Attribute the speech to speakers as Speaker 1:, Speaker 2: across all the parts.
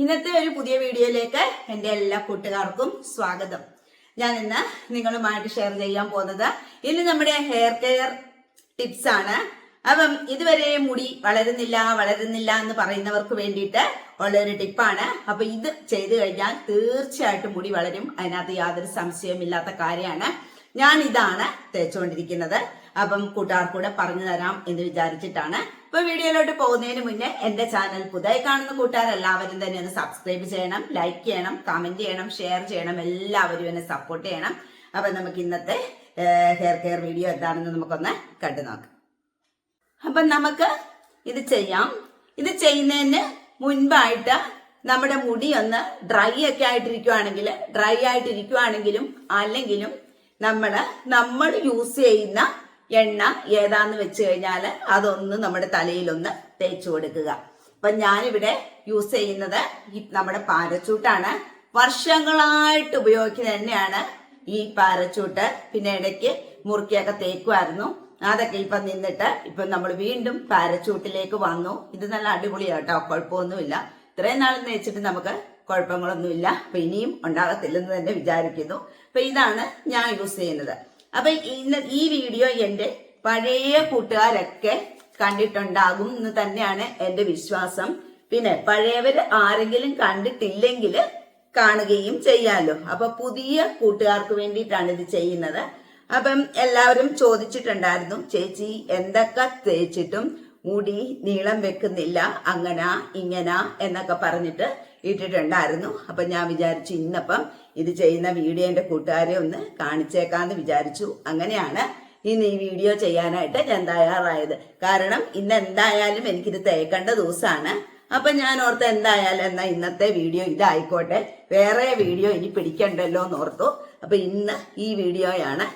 Speaker 1: ഇന്നത്തെ ഒരു പുതിയ വീഡിയോയിലേക്ക് എന്റെ എല്ലാ കൂട്ടുകാർക്കും സ്വാഗതം. ഞാൻ ഇന്ന് നിങ്ങളുമായിട്ട് ഷെയർ ചെയ്യാൻ പോകുന്നത് ഇന്ന് നമ്മുടെ ഹെയർ കെയർ ടിപ്സ് ആണ്. അപ്പം ഇതുവരെ മുടി വളരുന്നില്ല വളരുന്നില്ല എന്ന് പറയുന്നവർക്ക് വേണ്ടിയിട്ട് ഉള്ള ഒരു ടിപ്പാണ് അപ്പൊ ഇത് ചെയ്തു കഴിഞ്ഞാൽ തീർച്ചയായിട്ടും മുടി വളരും. അതിനകത്ത് യാതൊരു സംശയമില്ലാത്ത കാര്യമാണ്. ഞാൻ ഇതാണ് തേച്ചുകൊണ്ടിരിക്കുന്നത്. അപ്പം കൂട്ടുകാർക്കൂടെ പറഞ്ഞു തരാം എന്ന് വിചാരിച്ചിട്ടാണ് ഇപ്പൊ വീഡിയോയിലോട്ട് പോകുന്നതിന് മുന്നേ എന്റെ ചാനൽ പുതിയ കാണുന്ന കൂട്ടുകാരെല്ലാവരും തന്നെ ഒന്ന് സബ്സ്ക്രൈബ് ചെയ്യണം ലൈക്ക് ചെയ്യണം കമന്റ് ചെയ്യണം ഷെയർ ചെയ്യണം എല്ലാവരും എന്നെ സപ്പോർട്ട് ചെയ്യണം. അപ്പൊ നമുക്ക് ഇന്നത്തെ ഹെയർ കെയർ വീഡിയോ എന്താണെന്ന് നമുക്കൊന്ന് കണ്ടു നോക്കാം. അപ്പൊ നമുക്ക് ഇത് ചെയ്യാം. ഇത് ചെയ്യുന്നതിന് മുൻപായിട്ട് നമ്മുടെ മുടി ഒന്ന് ഡ്രൈ ഒക്കെ ആയിട്ടിരിക്കുവാണെങ്കിൽ ഡ്രൈ ആയിട്ടിരിക്കുവാണെങ്കിലും അല്ലെങ്കിലും നമ്മൾ നമ്മൾ യൂസ് ചെയ്യുന്ന എണ്ണ ഏതാന്ന് വെച്ച് കഴിഞ്ഞാൽ അതൊന്ന് നമ്മുടെ തലയിലൊന്ന് തേച്ചു കൊടുക്കുക. അപ്പൊ ഞാനിവിടെ യൂസ് ചെയ്യുന്നത് നമ്മുടെ പാരച്ചൂട്ടാണ്. വർഷങ്ങളായിട്ട് ഉപയോഗിക്കുന്ന എണ്ണയാണ് ഈ പാരച്ചൂട്ട്. പിന്നെ ഇടയ്ക്ക് മുറുക്കിയൊക്കെ തേക്കുമായിരുന്നു അതൊക്കെ ഇപ്പൊ നിന്നിട്ട് ഇപ്പൊ നമ്മൾ വീണ്ടും പാരച്ചൂട്ടിലേക്ക് വന്നു. ഇത് നല്ല അടിപൊളിയാട്ടോ കുഴപ്പമൊന്നുമില്ല. ഇത്രയും നാൾ തേച്ചിട്ട് നമുക്ക് കുഴപ്പങ്ങളൊന്നുമില്ല. അപ്പൊ ഇനിയും ഉണ്ടാകത്തില്ലെന്ന് തന്നെ വിചാരിക്കുന്നു. അപ്പൊ ഇതാണ് ഞാൻ യൂസ് ചെയ്യുന്നത്. അപ്പൊ ഇന്ന് ഈ വീഡിയോ എന്റെ പഴയ കൂട്ടുകാരൊക്കെ കണ്ടിട്ടുണ്ടാകും എന്ന് തന്നെയാണ് എന്റെ വിശ്വാസം. പിന്നെ പഴയവർ ആരെങ്കിലും കണ്ടിട്ടില്ലെങ്കിൽ കാണുകയും ചെയ്യാമല്ലോ അപ്പൊ പുതിയ കൂട്ടുകാർക്ക് വേണ്ടിയിട്ടാണ് ഇത് ചെയ്യുന്നത്. അപ്പം എല്ലാവരും ചോദിച്ചിട്ടുണ്ടായിരുന്നു ചേച്ചി എന്തൊക്കെ തേച്ചിട്ടും മുടി നീളം വെക്കുന്നില്ല അങ്ങന ഇങ്ങന എന്നൊക്കെ പറഞ്ഞിട്ട് ഇട്ടിട്ടുണ്ടായിരുന്നു. അപ്പൊ ഞാൻ വിചാരിച്ചു ഇന്നപ്പം ഇത് ചെയ്യുന്ന വീഡിയോ എന്റെ കൂട്ടുകാരെ ഒന്ന് കാണിച്ചേക്കാന്ന് വിചാരിച്ചു. അങ്ങനെയാണ് ഇന്ന് ഈ വീഡിയോ ചെയ്യാനായിട്ട് ഞാൻ തയ്യാറായത്. കാരണം ഇന്ന് എന്തായാലും എനിക്കിത് തേക്കേണ്ട ദിവസമാണ്. അപ്പൊ ഞാൻ ഓർത്ത് എന്തായാലും എന്നാ ഇന്നത്തെ വീഡിയോ ഇതായിക്കോട്ടെ. വേറെ വീഡിയോ ഇനി പിടിക്കണ്ടല്ലോ എന്ന് ഓർത്തു. അപ്പൊ ഇന്ന് ഈ വീഡിയോയാണ്.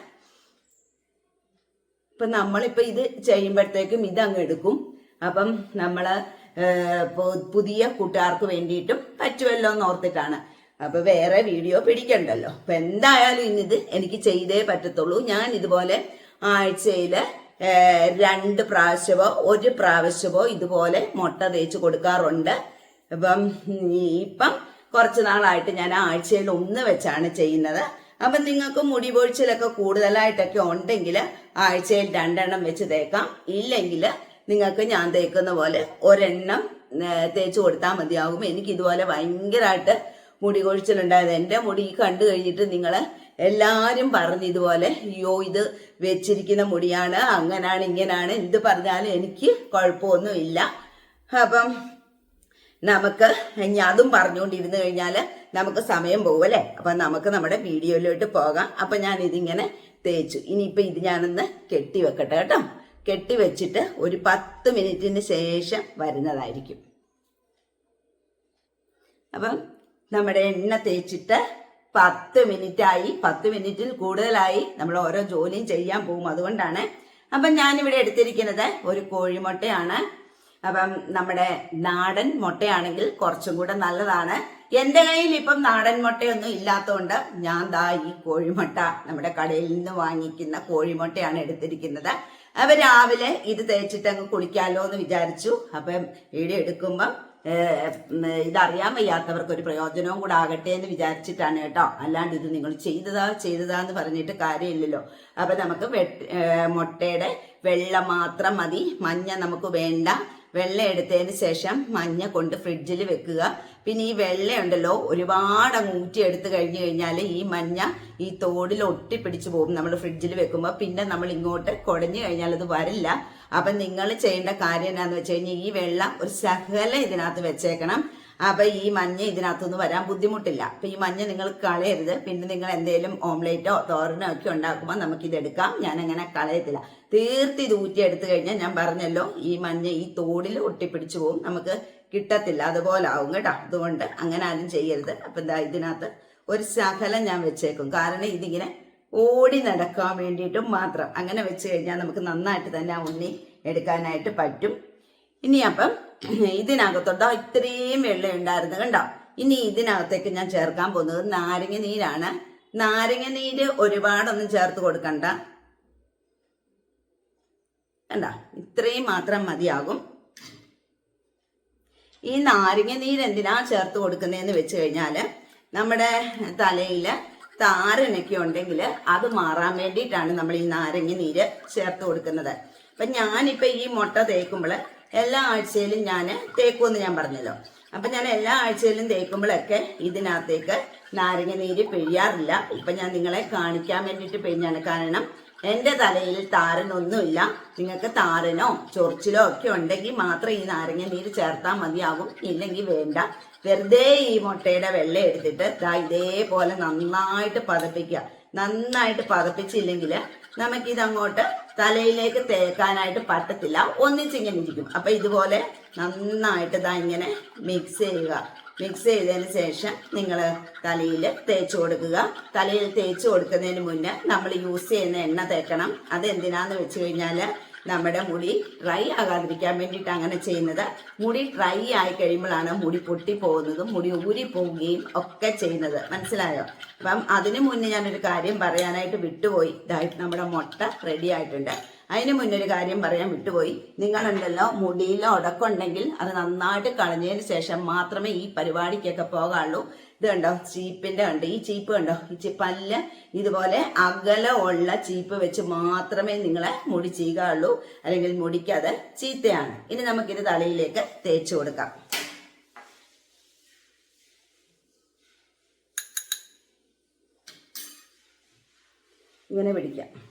Speaker 1: ഇപ്പൊ നമ്മളിപ്പോ ഇത് ചെയ്യുമ്പോഴത്തേക്കും ഇതങ്ങ് എടുക്കും. അപ്പം നമ്മൾ പുതിയ കൂട്ടുകാർക്ക് വേണ്ടിയിട്ടും പറ്റുമല്ലോ എന്ന് ഓർത്തിട്ടാണ്. അപ്പൊ വേറെ വീഡിയോ പിടിക്കണ്ടല്ലോ. അപ്പൊ എന്തായാലും ഇന്നിത് എനിക്ക് ചെയ്തേ പറ്റത്തുള്ളൂ. ഞാൻ ഇതുപോലെ ആഴ്ചയിൽ രണ്ട് പ്രാവശ്യമോ ഒരു പ്രാവശ്യമോ ഇതുപോലെ മുട്ട തേച്ച് കൊടുക്കാറുണ്ട്. അപ്പം ഇപ്പം കുറച്ച് നാളായിട്ട് ഞാൻ ആഴ്ചയിൽ ഒന്ന് വെച്ചാണ് ചെയ്യുന്നത്. അപ്പം നിങ്ങൾക്ക് മുടി പൊഴിച്ചിലൊക്കെ കൂടുതലായിട്ടൊക്കെ ഉണ്ടെങ്കിൽ ആഴ്ചയിൽ രണ്ടെണ്ണം വെച്ച് തേക്കാം. ഇല്ലെങ്കിൽ നിങ്ങൾക്ക് ഞാൻ തേക്കുന്ന പോലെ ഒരെണ്ണം തേച്ച് കൊടുത്താൽ മതിയാകും എനിക്ക് ഇതുപോലെ ഭയങ്കരമായിട്ട് മുടി കൊഴിച്ചിലുണ്ടായത്. എന്റെ മുടി കണ്ടു കഴിഞ്ഞിട്ട് നിങ്ങൾ എല്ലാവരും പറഞ്ഞു ഇതുപോലെ അയ്യോ ഇത് വെച്ചിരിക്കുന്ന മുടിയാണ് അങ്ങനാണ് ഇങ്ങനാണ് എന്ത് പറഞ്ഞാലും എനിക്ക് കുഴപ്പമൊന്നുമില്ല. അപ്പം നമുക്ക് ഇനി അതും പറഞ്ഞുകൊണ്ടിരുന്നു കഴിഞ്ഞാൽ നമുക്ക് സമയം പോകും അല്ലേ? അപ്പം നമുക്ക് നമ്മുടെ വീഡിയോയിലോട്ട് പോകാം. അപ്പം ഞാൻ ഇതിങ്ങനെ തേച്ചു. ഇനിയിപ്പോൾ ഇത് ഞാനൊന്ന് കെട്ടി വെക്കട്ടെ കേട്ടോ. കെട്ടി വെച്ചിട്ട് ഒരു പത്ത് മിനിറ്റിന് ശേഷം വരുന്നതായിരിക്കും. അപ്പം നമ്മുടെ എണ്ണ തേച്ചിട്ട് പത്ത് മിനിറ്റായി പത്ത് മിനിറ്റിൽ കൂടുതലായി നമ്മൾ ഓരോ ജോലിയും ചെയ്യാൻ പോകും അതുകൊണ്ടാണ്. അപ്പം ഞാനിവിടെ എടുത്തിരിക്കുന്നത് ഒരു കോഴിമുട്ടയാണ്. അപ്പം നമ്മുടെ നാടൻ മുട്ടയാണെങ്കിൽ കുറച്ചും കൂടെ നല്ലതാണ്. എന്റെ കയ്യിൽ ഇപ്പം നാടൻ മുട്ടയൊന്നും ഇല്ലാത്തതുകൊണ്ട് ഞാൻ ദാ ഈ കോഴിമുട്ട നമ്മുടെ കടയിൽ നിന്ന് വാങ്ങിക്കുന്ന കോഴിമുട്ടയാണ് എടുത്തിരിക്കുന്നത്. അപ്പൊ രാവിലെ ഇത് തേച്ചിട്ട് അങ്ങ് കുളിക്കാമല്ലോ എന്ന് വിചാരിച്ചു. അപ്പം വീഡിയോ എടുക്കുമ്പം ഇതറിയാൻ വയ്യാത്തവർക്ക് ഒരു പ്രയോജനവും കൂടെ ആകട്ടെ എന്ന് വിചാരിച്ചിട്ടാണ് കേട്ടോ. അല്ലാണ്ട് ഇത് നിങ്ങൾ ചെയ്തതാ ചെയ്തതാ എന്ന് പറഞ്ഞിട്ട് കാര്യമില്ലല്ലോ. അപ്പൊ നമുക്ക് മുട്ടയുടെ വെള്ളം മാത്രം മതി. മഞ്ഞ നമുക്ക് വേണ്ട. വെള്ള എടുത്തതിന് ശേഷം മഞ്ഞ കൊണ്ട് ഫ്രിഡ്ജിൽ വെക്കുക. പിന്നെ ഈ വെള്ളയുണ്ടല്ലോ ഒരുപാട് അങ്ങ് എടുത്തു കഴിഞ്ഞു കഴിഞ്ഞാൽ ഈ മഞ്ഞ ഈ തോടിൽ ഒട്ടിപ്പിടിച്ചു പോകും നമ്മൾ ഫ്രിഡ്ജിൽ വെക്കുമ്പോൾ പിന്നെ നമ്മൾ ഇങ്ങോട്ട് കുടഞ്ഞു കഴിഞ്ഞാൽ അത് വരില്ല. അപ്പം നിങ്ങൾ ചെയ്യേണ്ട കാര്യം എന്താണെന്ന് വെച്ച് കഴിഞ്ഞാൽ ഈ വെള്ളം ഒരു ശകലം ഇതിനകത്ത് വെച്ചേക്കണം. അപ്പൊ ഈ മഞ്ഞ ഇതിനകത്തുനിന്ന് വരാൻ ബുദ്ധിമുട്ടില്ല. അപ്പൊ ഈ മഞ്ഞ നിങ്ങൾ കളയരുത്. പിന്നെ നിങ്ങൾ എന്തെങ്കിലും ഓംലേറ്റോ തോരനോ ഒക്കെ ഉണ്ടാക്കുമ്പോൾ നമുക്കിത് എടുക്കാം ഞാൻ അങ്ങനെ കളയത്തില്ല. തീർത്തി ഇത് ഊറ്റി എടുത്തു കഴിഞ്ഞാൽ ഞാൻ പറഞ്ഞല്ലോ ഈ മഞ്ഞ ഈ തോടിൽ ഒട്ടിപ്പിടിച്ചു പോകും നമുക്ക് കിട്ടത്തില്ല. അതുപോലെ ആവും കേട്ടോ. അതുകൊണ്ട് അങ്ങനെ ആരും ചെയ്യരുത്. അപ്പൊ എന്താ ഇതിനകത്ത് ഒരു ശകലം ഞാൻ വെച്ചേക്കും. കാരണം ഇതിങ്ങനെ ഓടി നടക്കാൻ വേണ്ടിയിട്ടും മാത്രം. അങ്ങനെ വെച്ച് കഴിഞ്ഞാൽ നമുക്ക് നന്നായിട്ട് തന്നെ ആ ഉണ്ണി എടുക്കാനായിട്ട് പറ്റും. ഇനി അപ്പം ഇതിനകത്തോട്ടോ ഇത്രയും വെള്ളം ഉണ്ടായിരുന്നു കണ്ടോ? ഇനി ഇതിനകത്തേക്ക് ഞാൻ ചേർക്കാൻ പോകുന്നത് നാരങ്ങ നീരാണ്. നാരങ്ങ നീര് ഒരുപാടൊന്നും ചേർത്ത് കൊടുക്കണ്ട. കണ്ട? ഇത്രയും മാത്രം മതിയാകും. ഈ നാരങ്ങ നീര് എന്തിനാ ചേർത്ത് കൊടുക്കുന്നതെന്ന് വെച്ച് കഴിഞ്ഞാൽ നമ്മുടെ തലയിൽ താരനൊക്കെ ഉണ്ടെങ്കിൽ അത് മാറാൻ വേണ്ടിയിട്ടാണ് നമ്മൾ ഈ നാരങ്ങ നീര് ചേർത്ത് കൊടുക്കുന്നത്. അപ്പൊ ഞാനിപ്പോ ഈ മുട്ട തേക്കുമ്പോൾ എല്ലാ ആഴ്ചയിലും ഞാൻ തേക്കുമെന്ന് ഞാൻ പറഞ്ഞല്ലോ. അപ്പൊ ഞാൻ എല്ലാ ആഴ്ചയിലും തേക്കുമ്പോഴൊക്കെ ഇതിനകത്തേക്ക് നാരങ്ങ നീര് പിഴിയാറില്ല. ഇപ്പൊ ഞാൻ നിങ്ങളെ കാണിക്കാൻ വേണ്ടിയിട്ട് പിഴിഞ്ഞാണ്. കാരണം എന്റെ തലയിൽ താരനൊന്നുമില്ല. നിങ്ങൾക്ക് താരനോ ചൊറിച്ചിലോ ഒക്കെ ഉണ്ടെങ്കിൽ മാത്രം ഈ നാരങ്ങ നീര് ചേർത്താൽ മതിയാകും. ഇല്ലെങ്കിൽ വേണ്ട. വെറുതെ ഈ മുട്ടയുടെ വെള്ളം എടുത്തിട്ട് ദാ ഇതേപോലെ നന്നായിട്ട് പതപ്പിക്കുക. നന്നായിട്ട് പതപ്പിച്ചില്ലെങ്കിൽ നമുക്കിത് അങ്ങോട്ട് തലയിലേക്ക് തേക്കാനായിട്ട് പറ്റത്തില്ല. ഒന്നിച്ചിങ്ങനെ ഇരിക്കും. അപ്പൊ ഇതുപോലെ നന്നായിട്ട് ഇതാ ഇങ്ങനെ മിക്സ് ചെയ്യുക. മിക്സ് ചെയ്തതിന് ശേഷം നിങ്ങൾ തലയിൽ തേച്ച് കൊടുക്കുക. തലയിൽ തേച്ച് കൊടുക്കുന്നതിന് മുന്നേ നമ്മൾ യൂസ് ചെയ്യുന്ന എണ്ണ തേക്കണം. അതെന്തിനാന്ന് വെച്ച് കഴിഞ്ഞാൽ നമ്മുടെ മുടി ഡ്രൈ ആകാതിരിക്കാൻ വേണ്ടിയിട്ട് അങ്ങനെ ചെയ്യുന്നത്. മുടി ഡ്രൈ ആയി കഴിയുമ്പോഴാണ് മുടി പൊട്ടി പോകുന്നതും മുടി ഊരി പോവുകയും ഒക്കെ ചെയ്യുന്നത്. മനസ്സിലായോ? അപ്പം അതിനു മുന്നേ ഞാനൊരു കാര്യം പറയാനായിട്ട് വിട്ടുപോയി. ഇതായിട്ട് നമ്മുടെ മുട്ട റെഡി ആയിട്ടുണ്ട്. അതിന് മുന്നൊരു കാര്യം പറയാൻ വിട്ടുപോയി. നിങ്ങളുണ്ടല്ലോ മുടിയിൽ ഉടക്കുണ്ടെങ്കിൽ അത് നന്നായിട്ട് കളഞ്ഞതിന് ശേഷം മാത്രമേ ഈ പരിപാടിക്കൊക്കെ പോകാറുള്ളൂ. ഇത് കണ്ടോ ചീപ്പിന്റെ കണ്ടോ ഈ ചീപ്പ് കണ്ടോ ഈ പല്ല് ഇതുപോലെ അകലമുള്ള ചീപ്പ് വെച്ച് മാത്രമേ നിങ്ങളെ മുടി ചെയ്യുകയുള്ളൂ അല്ലെങ്കിൽ മുടിക്കാതെ ചീത്തയാണ്. ഇനി നമുക്കിത് തലയിലേക്ക് തേച്ചു കൊടുക്കാം. ഇങ്ങനെ പിടിക്കാം.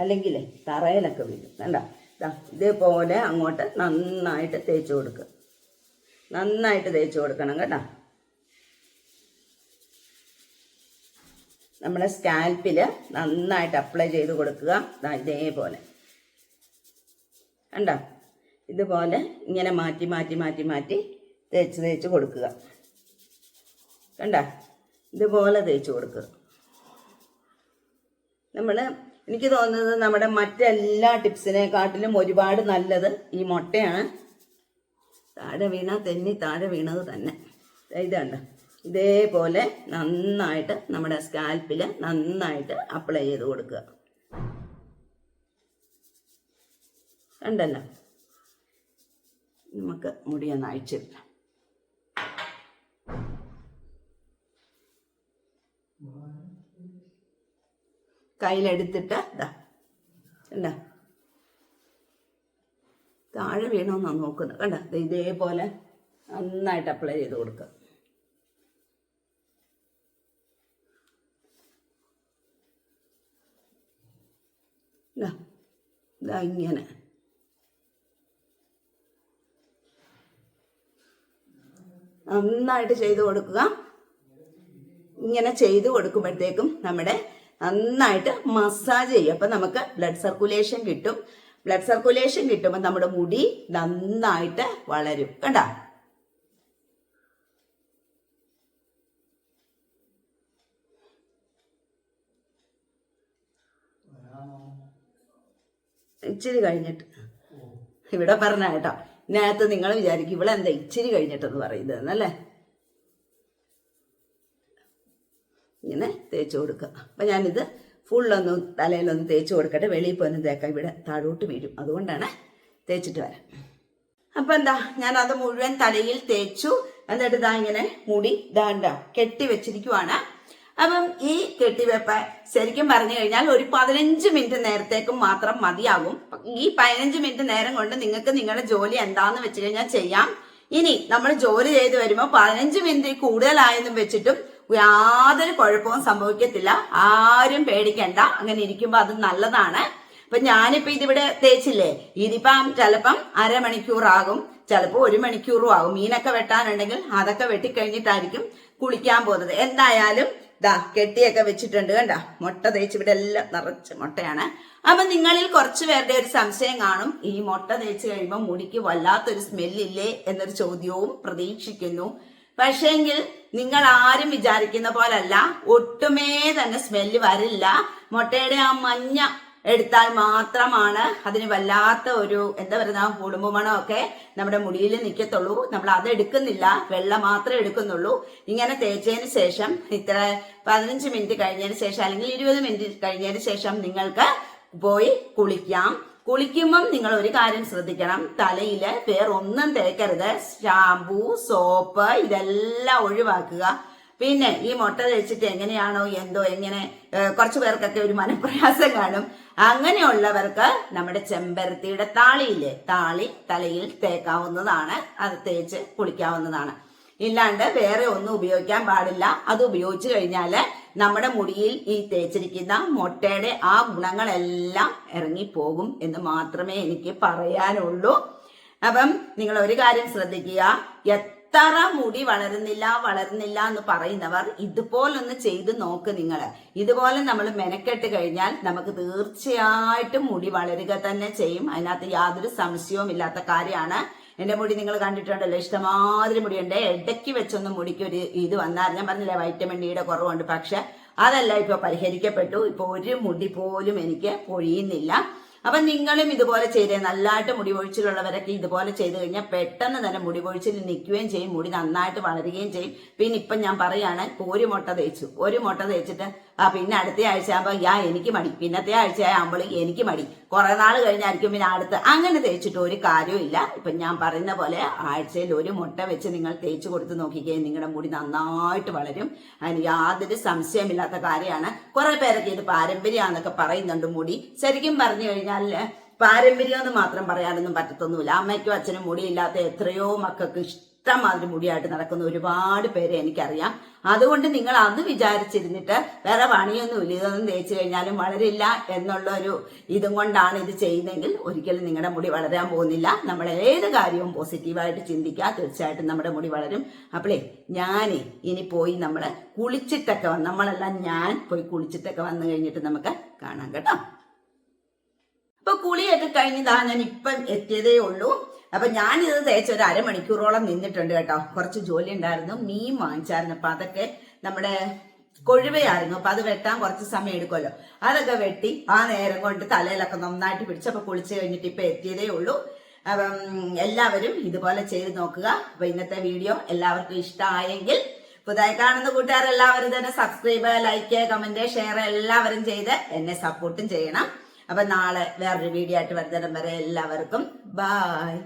Speaker 1: അല്ലെങ്കിൽ തറയിലൊക്കെ വീഴും. കണ്ട? ഇതേപോലെ അങ്ങോട്ട് നന്നായിട്ട് തേച്ച് കൊടുക്കുക നന്നായിട്ട് തേച്ച് കൊടുക്കണം കേട്ടോ. നമ്മുടെ സ്കാൽപ്പിൽ നന്നായിട്ട് അപ്ലൈ ചെയ്ത് കൊടുക്കുക. ഇതേപോലെ. കണ്ടോ? ഇതുപോലെ ഇങ്ങനെ മാറ്റി മാറ്റി മാറ്റി മാറ്റി തേച്ച് തേച്ച് കൊടുക്കുക. കണ്ട? ഇതുപോലെ തേച്ച് കൊടുക്കുക. നമ്മൾ എനിക്ക് തോന്നുന്നത് നമ്മുടെ മറ്റെല്ലാ ടിപ്സിനെക്കാട്ടിലും ഒരുപാട് നല്ലത് ഈ മുട്ടയാണ്. താഴെ വീണ തെന്നി താഴെ വീണത് തന്നെ. ഇതാണ്ട് ഇതേപോലെ നന്നായിട്ട് നമ്മുടെ സ്കാൽപ്പിൽ നന്നായിട്ട് അപ്ലൈ ചെയ്ത് കൊടുക്കുക. കണ്ടല്ലോ? നമുക്ക് മുടിയൊന്ന് അഴിച്ചിടാം കയ്യിലെടുത്തിട്ട് ഇതാ കണ്ട? താഴെ വീണമെന്നാണ് നോക്കുന്നത്. കണ്ട? ഇതേപോലെ നന്നായിട്ട് അപ്ലൈ ചെയ്ത് കൊടുക്കുക ഇങ്ങനെ. നന്നായിട്ട് ചെയ്ത് കൊടുക്കുക. ഇങ്ങനെ ചെയ്ത് കൊടുക്കുമ്പോഴത്തേക്കും നമ്മുടെ നന്നായിട്ട് മസാജ് ചെയ്യും അപ്പം നമുക്ക് ബ്ലഡ് സർക്കുലേഷൻ കിട്ടും. ബ്ലഡ് സർക്കുലേഷൻ കിട്ടുമ്പോൾ നമ്മുടെ മുടി നന്നായിട്ട് വളരും. കണ്ട? ഇച്ചിരി കഴിഞ്ഞിട്ട്. ഇവിടെ പറഞ്ഞ കേട്ടോ. ഇതിനകത്ത് നിങ്ങൾ വിചാരിക്കും ഇവിടെ എന്താ ഇച്ചിരി കഴിഞ്ഞിട്ടെന്ന് പറയുന്നത് എന്നല്ലേ ഇങ്ങനെ തേച്ച് കൊടുക്കുക. അപ്പം ഞാനിത് ഫുള്ളൊന്ന് തലയിലൊന്ന് തേച്ച് കൊടുക്കട്ടെ. വെളിയിൽ പോയി തേക്കാം. ഇവിടെ താഴോട്ട് വീഴും. അതുകൊണ്ടാണ് തേച്ചിട്ട് വരാം. അപ്പം എന്താ ഞാൻ അത് മുഴുവൻ തലയിൽ തേച്ചു. എന്നിട്ട് ഇതാ ഇങ്ങനെ മുടി ദാണ്ട കെട്ടി വെച്ചിരിക്കുവാണ്. അപ്പം ഈ കെട്ടിവെപ്പ് ശരിക്കും പറഞ്ഞു കഴിഞ്ഞാൽ ഒരു പതിനഞ്ച് മിനിറ്റ് നേരത്തേക്കും മാത്രം മതിയാകും. ഈ പതിനഞ്ച് മിനിറ്റ് നേരം കൊണ്ട് നിങ്ങൾക്ക് നിങ്ങളുടെ ജോലി എന്താന്ന് വെച്ച് കഴിഞ്ഞാൽ ചെയ്യാം. ഇനി നമ്മൾ ജോലി ചെയ്ത് വരുമ്പോൾ പതിനഞ്ച് മിനിറ്റ് കൂടുതലായെന്നും വെച്ചിട്ടും യാതൊരു കുഴപ്പവും സംഭവിക്കത്തില്ല. ആരും പേടിക്കണ്ട. അങ്ങനെ ഇരിക്കുമ്പോൾ അത് നല്ലതാണ്. ഇപ്പൊ ഞാനിപ്പോ ഇതിവിടെ തേച്ചില്ലേ? ഇതിപ്പം ചിലപ്പം അരമണിക്കൂറാകും. ചിലപ്പോൾ ഒരു മണിക്കൂറും ആകും മീനൊക്കെ വെട്ടാനുണ്ടെങ്കിൽ അതൊക്കെ വെട്ടിക്കഴിഞ്ഞിട്ടായിരിക്കും കുളിക്കാൻ പോകുന്നത്. എന്തായാലും ദാ കെട്ടിയൊക്കെ വെച്ചിട്ടുണ്ട് കണ്ട? മുട്ട തേച്ച് ഇവിടെ എല്ലാം നിറച്ച് മുട്ടയാണ്. അപ്പൊ നിങ്ങളിൽ കുറച്ചു പേരുടെ ഒരു സംശയം കാണും. ഈ മുട്ട തേച്ച് കഴിയുമ്പോൾ മുടിക്ക് വല്ലാത്തൊരു സ്മെല്ലില്ലേ എന്നൊരു ചോദ്യവും പ്രതീക്ഷിക്കുന്നു. പക്ഷേങ്കിൽ നിങ്ങൾ ആരും വിചാരിക്കുന്ന പോലല്ല. ഒട്ടുമേ തന്നെ സ്മെല്ല് വരില്ല. മുട്ടയുടെ ആ മഞ്ഞ എടുത്താൽ മാത്രമാണ് അതിന് വല്ലാത്ത ഒരു എന്താ പറയുന്ന കുടുംബമണം ഒക്കെ നമ്മുടെ മുടിയിൽ നിൽക്കത്തുള്ളൂ. നമ്മൾ അത് എടുക്കുന്നില്ല. വെള്ളം മാത്രമേ എടുക്കുന്നുള്ളൂ. ഇങ്ങനെ തേച്ചതിന് ശേഷം ഇത്ര പതിനഞ്ച് മിനിറ്റ് കഴിഞ്ഞതിന് ശേഷം അല്ലെങ്കിൽ ഇരുപത് മിനിറ്റ് കഴിഞ്ഞതിന് ശേഷം നിങ്ങൾക്ക് പോയി കുളിക്കാം. കുളിക്കുമ്പം നിങ്ങൾ ഒരു കാര്യം ശ്രദ്ധിക്കണം. തലയിൽ വേറൊന്നും തേക്കരുത്. ഷാമ്പു സോപ്പ് ഇതെല്ലാം ഒഴിവാക്കുക. പിന്നെ ഈ മുട്ട തേച്ചിട്ട് എങ്ങനെയാണോ എന്തോ എങ്ങനെ കുറച്ച് പേർക്കൊക്കെ ഒരു മനപ്രയാസം കാണും. അങ്ങനെയുള്ളവർക്ക് നമ്മുടെ ചെമ്പരത്തിയുടെ താളിയില്ലേ? താളി തലയിൽ തേക്കാവുന്നതാണ്. അത് തേച്ച് കുളിക്കാവുന്നതാണ്. ഇല്ലാണ്ട് വേറെ ഒന്നും ഉപയോഗിക്കാൻ പാടില്ല. അത് ഉപയോഗിച്ചു കഴിഞ്ഞാൽ നമ്മുടെ മുടിയിൽ ഈ തേച്ചിരിക്കുന്ന മുട്ടയുടെ ആ ഗുണങ്ങളെല്ലാം ഇറങ്ങിപ്പോകും എന്ന് മാത്രമേ എനിക്ക് പറയാനുള്ളൂ. അപ്പം നിങ്ങൾ ഒരു കാര്യം ശ്രദ്ധിക്കുക. എത്ര മുടി വളരുന്നില്ല വളരുന്നില്ല എന്ന് പറയുന്നവർ ഇതുപോലൊന്ന് ചെയ്ത് നോക്ക് നിങ്ങൾ ഇതുപോലെ നമ്മൾ മെനക്കെട്ട് കഴിഞ്ഞാൽ നമുക്ക് തീർച്ചയായിട്ടും മുടി വളരുക തന്നെ ചെയ്യും. അതിനകത്ത് യാതൊരു സംശയവും ഇല്ലാത്ത കാര്യമാണ്. എന്റെ മുടി നിങ്ങൾ കണ്ടിട്ടുണ്ടല്ലോ ഇഷ്ടമാതിരി മുടിയുണ്ട്. ഇടയ്ക്ക് വെച്ചൊന്നും മുടിക്ക് ഒരു ഇത് വന്നാൽ ഞാൻ പറഞ്ഞില്ലേ വൈറ്റമിൻ ഡിയുടെ കുറവുണ്ട്. പക്ഷെ അതല്ല ഇപ്പൊ പരിഹരിക്കപ്പെട്ടു. ഇപ്പൊ ഒരു മുടി പോലും എനിക്ക് പൊഴിയുന്നില്ല. അപ്പൊ നിങ്ങളും ഇതുപോലെ ചെയ്ത്. നല്ലതായിട്ട് മുടി പൊഴിച്ചിലുള്ളവരൊക്കെ ഇതുപോലെ ചെയ്ത് കഴിഞ്ഞാൽ പെട്ടെന്ന് തന്നെ മുടി പൊഴിച്ചിൽ നിൽക്കുകയും ചെയ്യും. മുടി നന്നായിട്ട് വളരുകയും ചെയ്യും. പിന്നെ ഇപ്പം ഞാൻ പറയുകയാണ് ഒരു മുട്ട തേച്ചു. ഒരു മുട്ട തേച്ചിട്ട് ആ പിന്നെ അടുത്ത ആഴ്ച ആകുമ്പോൾ യാ എനിക്ക് മടി. പിന്നത്തെ ആഴ്ച ആകുമ്പോൾ എനിക്ക് മടി. കുറെ നാൾ കഴിഞ്ഞായിരിക്കും പിന്നെ അടുത്ത്. അങ്ങനെ തേച്ചിട്ട് ഒരു കാര്യവും ഇല്ല. ഇപ്പൊ ഞാൻ പറയുന്ന പോലെ ആഴ്ചയിൽ ഒരു മുട്ട വെച്ച് നിങ്ങൾ തേച്ച് കൊടുത്ത് നോക്കിക്കേ നിങ്ങളുടെ മുടി നന്നായിട്ട് വളരും. അതിന് യാതൊരു സംശയമില്ലാത്ത കാര്യമാണ്. കുറെ പേരൊക്കെ ഇത് പാരമ്പര്യമാണെന്നൊക്കെ പറയുന്നുണ്ട് മുടി. ശരിക്കും പറഞ്ഞു കഴിഞ്ഞാൽ പാരമ്പര്യം എന്ന് മാത്രം പറയാനൊന്നും പറ്റത്തൊന്നുമില്ല. അമ്മയ്ക്കും അച്ഛനും മുടിയില്ലാത്ത എത്രയോ മക്കൾക്ക് ഇഷ്ടമാതിരി മുടിയായിട്ട് നടക്കുന്ന ഒരുപാട് പേരെ എനിക്കറിയാം. അതുകൊണ്ട് നിങ്ങൾ അന്ന് വിചാരിച്ചിരുന്നിട്ട് വേറെ പണിയൊന്നുമില്ല ഇതൊന്നും തേച്ച് കഴിഞ്ഞാലും വളരില്ല എന്നുള്ള ഒരു ഇതും കൊണ്ടാണ് ഇത് ചെയ്യുന്നതെങ്കിൽ ഒരിക്കലും നിങ്ങളുടെ മുടി വളരാൻ പോകുന്നില്ല. നമ്മൾ ഏത് കാര്യവും പോസിറ്റീവായിട്ട് ചിന്തിക്കുക തീർച്ചയായിട്ടും നമ്മുടെ മുടി വളരും. അപ്പോളേ ഞാൻ ഇനി പോയി നമ്മൾ കുളിച്ചിട്ടൊക്കെ വന്ന് നമ്മളെല്ലാം ഞാൻ പോയി കുളിച്ചിട്ടൊക്കെ വന്നു കഴിഞ്ഞിട്ട് നമുക്ക് കാണാം കേട്ടോ. അപ്പൊ കുളിയൊക്കെ കഴിഞ്ഞതാ ഞാൻ ഇപ്പം എത്തിയതേ ഉള്ളൂ. അപ്പൊ ഞാനിത് തേച്ച് ഒരു അരമണിക്കൂറോളം നിന്നിട്ടുണ്ട് കേട്ടോ. കുറച്ച് ജോലി ഉണ്ടായിരുന്നു. മീൻ വാങ്ങിച്ചായിരുന്നു. അപ്പൊ അതൊക്കെ നമ്മുടെ കൊഴുവയായിരുന്നു. അപ്പൊ അത് വെട്ടാൻ കുറച്ച് സമയം എടുക്കുമല്ലോ. അതൊക്കെ വെട്ടി ആ നേരം കൊണ്ട് തലയിലൊക്കെ നന്നായിട്ട് പിടിച്ചപ്പോ കുളിച്ച് കഴിഞ്ഞിട്ട് ഇപ്പൊ എത്തിയതേ ഉള്ളൂ. അപ്പം എല്ലാവരും ഇതുപോലെ ചെയ്ത് നോക്കുക. അപ്പൊ ഇന്നത്തെ വീഡിയോ എല്ലാവർക്കും ഇഷ്ടമായെങ്കിൽ പുതുതായി കാണുന്ന കൂട്ടുകാരെല്ലാവരും തന്നെ സബ്സ്ക്രൈബ് ലൈക്ക് കമന്റ് ഷെയർ എല്ലാവരും ചെയ്ത് എന്നെ സപ്പോർട്ടും ചെയ്യണം. അപ്പൊ നാളെ വേറൊരു വീഡിയോ ആയിട്ട് വരുന്നിടം വരെ എല്ലാവർക്കും ബായ്